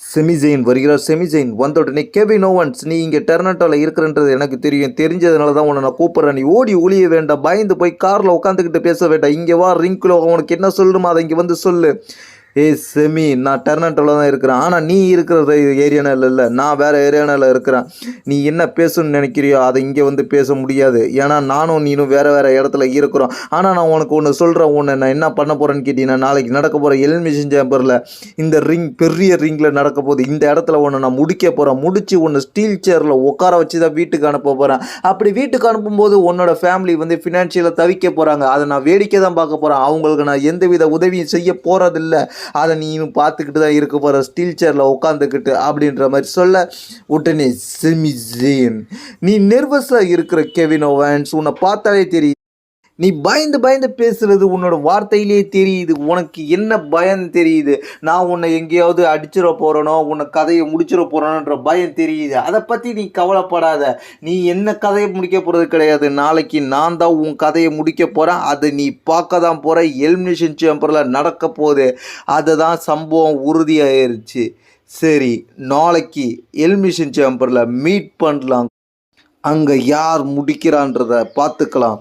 செமிசெயின் வருகிறார். செமிசெயின் வந்த உடனே கெவின் ஓவன்ஸ் நீ இங்கே டெர்னட்டோவில் இருக்கிறன்றது எனக்கு தெரியும். தெரிஞ்சதுனால தான் உன்னை நான் கூப்பிட்றேன். நீ ஓடி ஒளிய வேண்டாம். பயந்து போய் காரில் உட்காந்துக்கிட்டு பேச வேண்டாம். இங்கே வா ரிங்கில் உனக்கு என்ன சொல்லணுமோ அதை இங்கே வந்து சொல்லு. ஏய் செமி நான் டெர்னட்டோவில் தான் இருக்கிறேன். ஆனால் நீ இருக்கிற ஏரியானில் இல்லை. நான் வேறு ஏரியானில் இருக்கிறேன். நீ என்ன பேசணும்னு நினைக்கிறியோ அதை இங்கே வந்து பேச முடியாது. ஏன்னா நானும் நீனும் வேறு வேறு இடத்துல இருக்கிறோம். ஆனால் நான் உனக்கு ஒன்று சொல்கிறேன் ஒன்று நான் என்ன பண்ண போகிறேன்னு கேட்டீங்கன்னா நாளைக்கு நடக்க போகிற எலிமிஷன் சேம்பரில் இந்த ரிங் பெரிய ரிங்கில் நடக்க போகுது. இந்த இடத்துல ஒன்று நான் முடிக்க போகிறேன் முடித்து ஒன்று ஸ்டீல் சேரில் உட்கார வச்சு தான் வீட்டுக்கு அனுப்ப போகிறேன் அப்படி வீட்டுக்கு அனுப்பும்போது உன்னோட ஃபேமிலி வந்து ஃபினான்ஷியலாக தவிக்க போகிறாங்க அதை நான் வேடிக்கை தான் பார்க்க போகிறேன் அவங்களுக்கு நான் எந்தவித உதவியும் செய்ய போகிறதில்ல அதை நீனும் பார்த்துக்கிட்டு தான் இருக்க போகிற ஸ்டீல் சேரில் உட்காந்துக்கிட்டு அப்படின்ற மாதிரி சொல்ல உடனே செமிசேன் நீ நெர்வஸாக இருக்கிற கெவின் ஓவன்ஸ் உன்னை பார்த்தாலே தெரியும். நீ பயந்து பயந்து பேசுறது உன்னோட வார்த்தையிலே தெரியுது. உனக்கு என்ன பயம் தெரியுது? நான் உன்னை எங்கேயாவது அடிச்சிட போகிறனோ உன்னை கதையை முடிச்சிட போகிறோன்ற பயம் தெரியுது. அதை பற்றி நீ கவலைப்படாத. நீ என்ன கதையை முடிக்க போகிறது கிடையாது. நாளைக்கு நான் தான் உன் கதையை முடிக்க போகிறேன் அதை நீ பார்க்க தான் போகிற எலிமினேஷன் சேம்பரில் நடக்க போகுது. அதுதான் சம்பவம் உறுதியாயிருச்சு. சரி நாளைக்கு எலிமினேஷன் சேம்பரில் மீட் பண்ணலாம். அங்கே யார் முடிக்கிறான்றத பார்த்துக்கலாம்.